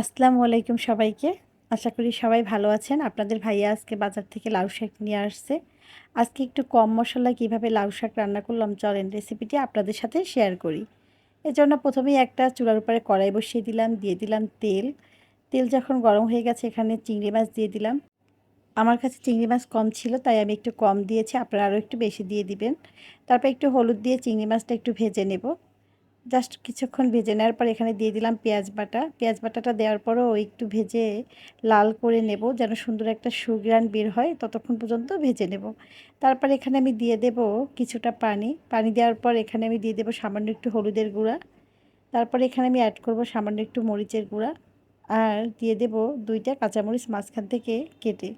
আসসালামু আলাইকুম সবাইকে। আশা করি সবাই ভালো আছেন। আপনাদের ভাইয়া আজকে বাজার থেকে লাউ শাক নিয়ে আসছে। আজকে একটু কম মশলায় কীভাবে লাউ শাক রান্না করলাম চলেন রেসিপিটি আপনাদের সাথে শেয়ার করি। এজন্য প্রথমেই একটা চুলার উপরে কড়াই বসিয়ে দিলাম, দিয়ে দিলাম তেল। তেল যখন গরম হয়ে গেছে, এখানে চিংড়ি মাছ দিয়ে দিলাম। আমার কাছে চিংড়ি মাছ কম ছিল, তাই আমি একটু কম দিয়েছি। আপনারা আরও একটু বেশি দিয়ে দিবেন। তারপর একটু হলুদ দিয়ে চিংড়ি মাছটা একটু ভেজে নেব। জাস্ট কিছুক্ষণ ভেজে নেওয়ার পর এখানে দিয়ে দিলাম পেঁয়াজ বাটা। পেঁয়াজ বাটাটা দেওয়ার পরও একটু ভেজে লাল করে নেব যেন সুন্দর একটা সুগ্রান বের হয়, ততক্ষণ পর্যন্ত ভেজে নেব। তারপর এখানে আমি দিয়ে দেব কিছুটা পানি। পানি দেওয়ার পর এখানে আমি দিয়ে দেবো সামান্য একটু হলুদের গুঁড়া। তারপর এখানে আমি অ্যাড করব সামান্য একটু মরিচের গুঁড়া। আর দিয়ে দেব দুইটা কাঁচামরিচ মাঝখান থেকে কেটে।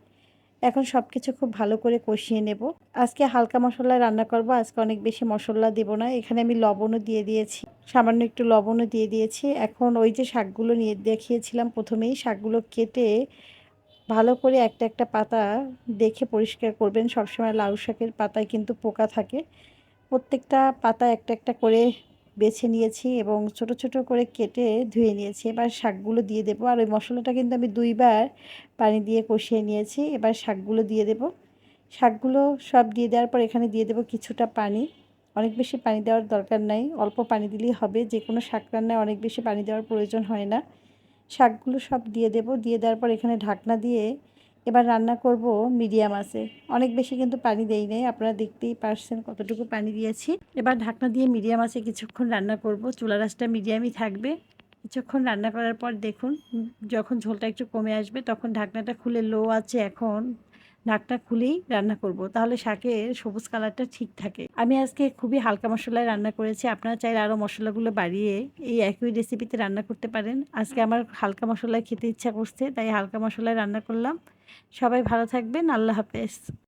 এখন সব কিছু খুব ভালো করে কষিয়ে নেব। আজকে হালকা মশলা রান্না করব, আজকে অনেক বেশি মশলা দেব না। এখানে আমি লবণও দিয়ে দিয়েছি, সামান্য একটু লবণও দিয়ে দিয়েছি। এখন ওই যে শাকগুলো নিয়ে দেখিয়েছিলাম প্রথমেই, শাকগুলো কেটে ভালো করে একটা একটা পাতা দেখে পরিষ্কার করবেন। সবসময় লাউ শাকের পাতায় কিন্তু পোকা থাকে। প্রত্যেকটা পাতা একটা একটা করে বেছে নিয়েছি এবং ছোট ছোট করে কেটে ধুয়ে নিয়েছি। এবার শাকগুলো দিয়ে দেবো। আর ওই মশলাটা কিন্তু আমি দুইবার পানি দিয়ে কষিয়ে নিয়েছি। এবার শাকগুলো দিয়ে দেব। শাকগুলো সব দিয়ে দেওয়ার পর এখানে দিয়ে দেবো কিছুটা পানি। অনেক বেশি পানি দেওয়ার দরকার নাই। অল্প পানি দিলেই হবে। যে কোনো শাক রান্নায় অনেক বেশি পানি দেওয়ার প্রয়োজন হয় না। শাকগুলো সব দিয়ে দেব। দিয়ে দেওয়ার পর এখানে ঢাকনা দিয়ে এবার রান্না করব মিডিয়াম আছে। অনেক বেশি কিন্তু পানি দেই নাই, আপনারা দেখতেই পারছেন কতটুকু পানি দিয়েছি। এবার ঢাকনা দিয়ে মিডিয়াম আছে কিছুক্ষণ রান্না করব চুলা রাসটা মিডিয়ামই থাকবে। কিছুক্ষণ রান্না করার পর দেখুন, যখন ঝোলটা একটু কমে আসবে, তখন ঢাকনাটা খুলে লো আছে এখন। ঢাকটা খুলেই রান্না করব। তাহলে শাকের সবুজ কালারটা ঠিক থাকে। আমি আজকে খুবই হালকা মশলায় রান্না করেছি। আপনারা চাইলে আরও মশলাগুলো বাড়িয়ে এই একই রেসিপিতে রান্না করতে পারেন। আজকে আমার হালকা মশলায় খেতে ইচ্ছা করছে, তাই হালকা মশলায় রান্না করলাম। সবাই ভালো থাকবেন। আল্লাহ হাফেজ।